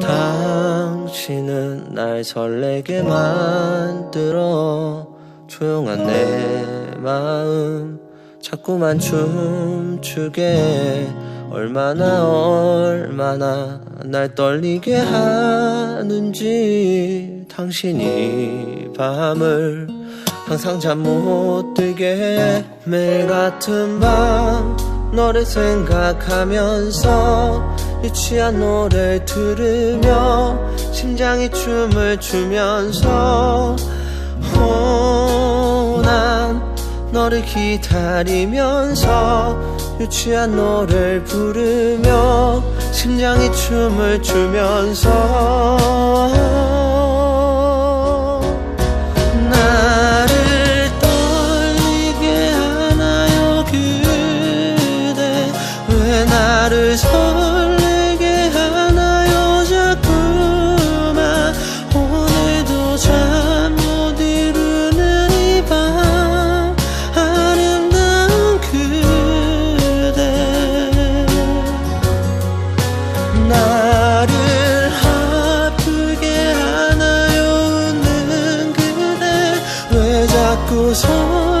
당신은 날 설레게 만들어 조용한 내 마음 자꾸만 춤추게 얼마나 얼마나 날 떨리게 하는지 당신이 밤을 항상 잠 못 들게 해. 매일 같은 밤 너를 생각하면서 유치한 노래를 들으며 심장이 춤을 추면서 어, 난 너를 기다리면서 유치한 노래를 부르며 심장이 춤을 추면서 나를 설레게 하나요 자꾸만 오늘도 잠 못 이루는 이 밤 아름다운 그대 나를 아프게 하나요 웃는 그대 왜 자꾸 서